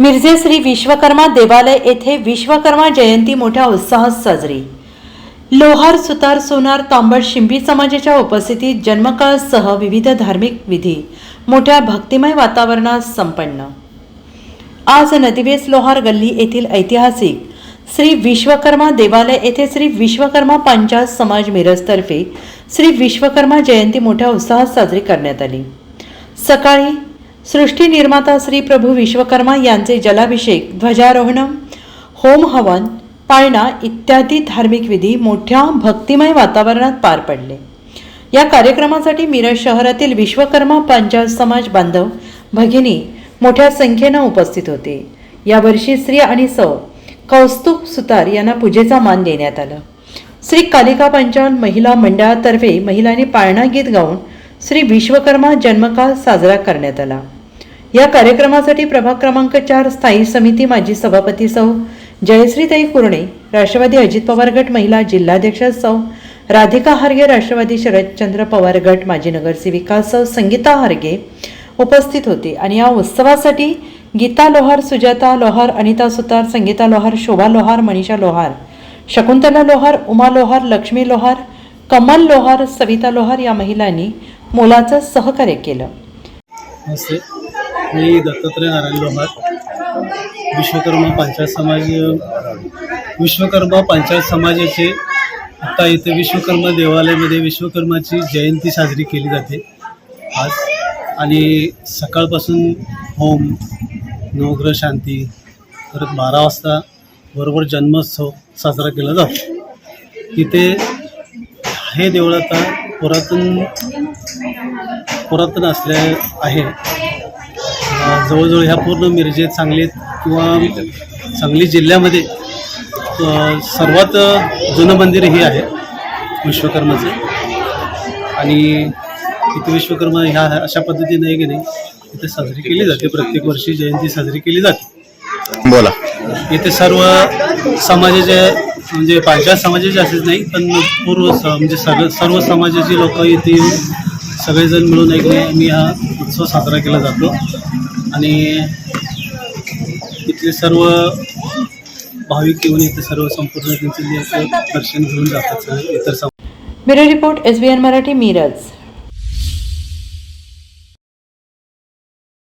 मिरजे श्री विश्वकर्मा देवालय येथे विश्वकर्मा जयंती मोठ्या उत्साहात साजरी. लोहार सुतार सोनार तांबट शिंपी समाजाच्या उपस्थितीत जन्मकाळसह विविध धार्मिक विधी मोठ्या भक्तिमय वातावरणात संपन्न. आज नदीवेस लोहार गल्ली येथील ऐतिहासिक श्री विश्वकर्मा देवालय येथे श्री विश्वकर्मा पंचायत समाज मिरजतर्फे श्री विश्वकर्मा जयंती मोठ्या उत्साहात साजरी करण्यात आली. सकाळी सृष्टी निर्माता श्री प्रभू विश्वकर्मा यांचे जलाभिषेक ध्वजारोहण होम हवन पाळणा इत्यादी धार्मिक विधी मोठ्या भक्तिमय वातावरणात पार पडले. या कार्यक्रमासाठी मिरज शहरातील विश्वकर्मा पंचायत समाज बांधव भगिनी मोठ्या संख्येनं उपस्थित होते. यावर्षी श्री आणि सौ कौस्तुभ सुतार यांना पूजेचा मान देण्यात आला. श्री कालिका पंचायत महिला मंडळातर्फे महिलांनी पाळणा गीत गाऊन श्री विश्वकर्मा जन्मकाळ साजरा करण्यात आला. या कार्यक्रमासाठी प्रभाग क्रमांक चार स्थायी समिती माजी सभापती सौ. जयश्रीताई कुर्णे राष्ट्रवादी अजित पवार गट महिला जिल्हाध्यक्ष सौ. राधिका हार्गे राष्ट्रवादी शरदचंद्र पवार गट माजी नगरसेविका सौ. संगीता हार्गे उपस्थित होते. आणि या उत्सवासाठी गीता लोहार सुजाता लोहार अनिता सुतार संगीता लोहार शोभा लोहार मनीषा लोहार शकुंतला लोहार उमा लोहार लक्ष्मी लोहार कमल लोहार सविता लोहार या महिलांनी मोलाचं सहकार्य केलं. मी दत्तात्रय नारायण लोहार विश्वकर्मा पंचायत समाज विश्वकर्मा पंचायत समाजाचे आत्ता इथे विश्वकर्मा देवालयामध्ये विश्वकर्माची जयंती साजरी केली जाते आज. आणि सकाळपासून होम नवग्रह शांती परत बारा वाजता बरोबर जन्मोत्सव साजरा केला जातो. इथे हे देऊळ आता पुरातन पुरातन असल्या आहे. जवळजवळ ह्या पूर्ण मिरजेत सांगलीत किंवा सांगली जिल्ह्यामध्ये सर्वात जुनं मंदिर हे आहे विश्वकर्माचं. आणि इथे विश्वकर्मा ह्या अशा पद्धतीने आहे की नाही इथे साजरी केली जाते. प्रत्येक वर्षी जयंती साजरी केली जाते. बोला. इथे सर्व समाजाचे म्हणजे पंचायत समाजाचे असेच नाही पण पूर्व स म्हणजे सगळं सर्व समाजाची लोक इथे येऊन सगळेजण मिळून एक नाही आम्ही हा उत्सव साजरा केला जातो. आणि इथले सर्व भाविक येऊन इथे सर्व संपूर्ण त्यांचे दर्शन घेऊन जातात इतर सम report S B N Marathi Miraj.